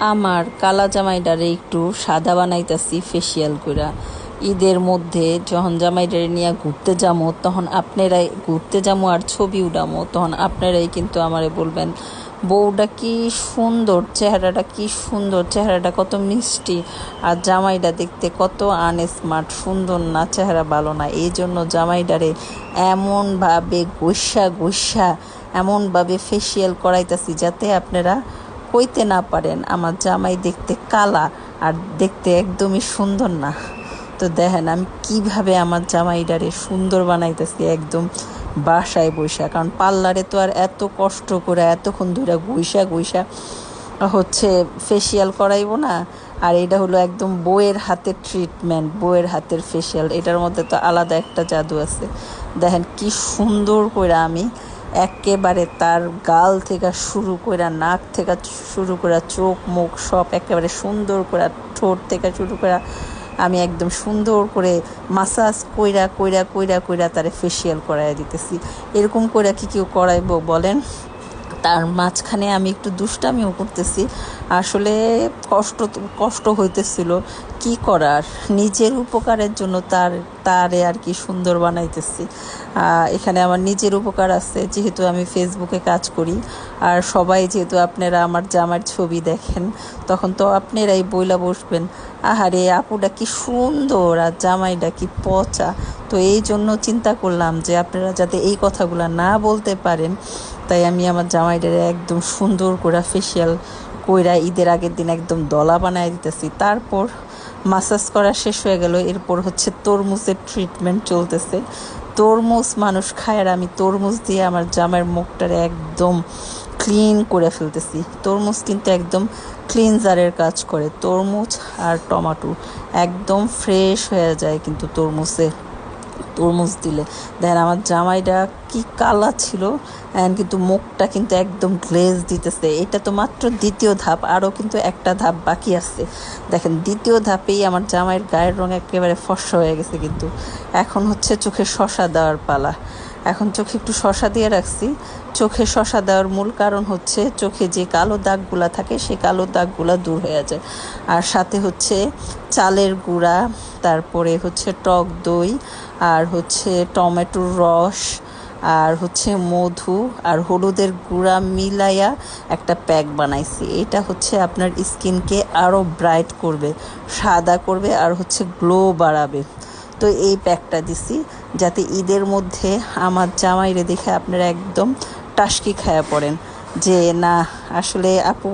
আমার কালা জামাইডারে একটু সাদা বানাইতাছি ফেসিয়াল কইরা। ঈদের মধ্যে যখন জামাইডারে নিয়ে ঘুরতে যাব তখন আপনারাই ঘুরতে যাব আর ছবি উঠামো তখন আপনারাই কিন্তু আমারে বলবেন, বউটা কি সুন্দর, চেহারাটা কি সুন্দর, চেহারাটা কত মিষ্টি আর জামাইটা দেখতে কত আনস্মার্ট সুন্দর না, চেহারা ভালো না। এই জন্য জামাইডারে এমনভাবে গৈসা গৈসা এমনভাবে ফেসিয়াল করাইতাছি যাতে আপনারা কইতে না পারেন, আমার জামাই দেখতে কালা আর দেখতে একদমই সুন্দর না। তো দেখেন আমি কীভাবে আমার জামাইডারে সুন্দর বানাইতেছি একদম বাসায় বৈশা কারণ পার্লারে তো আর এত কষ্ট করে এতক্ষণ ধরে গুইসা গুইসা হচ্ছে ফেসিয়াল করাইবো না। আর এটা হলো একদম বইয়ের হাতের ট্রিটমেন্ট বইয়ের হাতের ফেসিয়াল এটার মধ্যে তো আলাদা একটা জাদু আছে। দেখেন কি সুন্দর করে আমি একেবারে তার গাল থেকে শুরু করে নাক থেকে শুরু করে চোখ, মুখ সব একেবারে সুন্দর করে ঠোঁট থেকে শুরু করে আমি একদম সুন্দর করে মাসাজ কইরা কইরা কইরা কইরা তারে ফেসিয়াল করাই দিতেছি। এরকম কইরা কি কেউ করাইবো বলেন? তার মাঝখানে আমি একটু দুষ্টামিও করতেছি। আসলে কষ্ট কষ্ট হইতেছিল। কি করার? নিজের উপকারের জন্য তার, তারে আর কি সুন্দর বানাইতেছি। এখানে আমার নিজের উপকার আছে, যেহেতু আমি ফেসবুকে কাজ করি। আর সবাই যেহেতু আপনারা আমার জামার ছবি দেখেন, তখন তো আপনারাই বইলা বসবেন। আহারে, আপুটা কি সুন্দর আর জামাইটা কি পচা। তো এই জন্য চিন্তা করলাম যে আপনারা যাতে এই কথাগুলো না বলতে পারেন তাই আমি আমার জামাইটারে একদম সুন্দর করে ফেসিয়াল কইরা ঈদের আগের দিন একদম দলা বানায় দিতেছি। তারপর মাসাজ করা শেষ হয়ে গেল, এরপর হচ্ছে তরমুজের ট্রিটমেন্ট চলতেছে। তরমুজ মানুষ খায় আর আমি তরমুজ দিয়ে আমার জামাইয়ের মুখটারে একদম ক্লিন করে ফেলতেছি। তরমুজ কিন্তু একদম ক্লিনজারের কাজ করে। তরমুজ আর টমাটো একদম ফ্রেশ হয়ে যায় কিন্তু তরমুজে। তরমুজ দিলে। দেখেন আমার জামাইটা কি কালা ছিল, অ্যান্ড কিন্তু মুখটা কিন্তু একদম গ্লেজ দিতেছে। এটা তো মাত্র দ্বিতীয় ধাপ, আরও কিন্তু একটা ধাপ বাকি আছে দেখেন, দ্বিতীয় ধাপেই আমার জামাইয়ের গায়ের রঙ একেবারে ফর্সা হয়ে গেছে কিন্তু। এখন হচ্ছে চোখে শশা দেওয়ার পালা। এখন চোখে একটু শশা দিয়ে রাখছি। চোখে শশা দেওয়ার মূল কারণ হচ্ছে চোখে যে কালো দাগগুলা থাকে সেই কালো দাগগুলা দূর হয়ে যায়। আর সাথে হচ্ছে চালের গুঁড়া, তারপরে হচ্ছে টক দই, আর হচ্ছে টমেটোর রস, আর হচ্ছে মধু, আর হলুদের গুঁড়া মিলাইয়া একটা প্যাক বানাইছি। এটা হচ্ছে আপনার স্কিনকে আরও ব্রাইট করবে, সাদা করবে, আর হচ্ছে গ্লো বাড়াবে। তো এই প্যাকটা দিছি, যাতে ঈদের মধ্যে আমার জামাইরে দেখে আপনারা একদম টাসকি খায়া পড়েন যে, না, আসলে আপু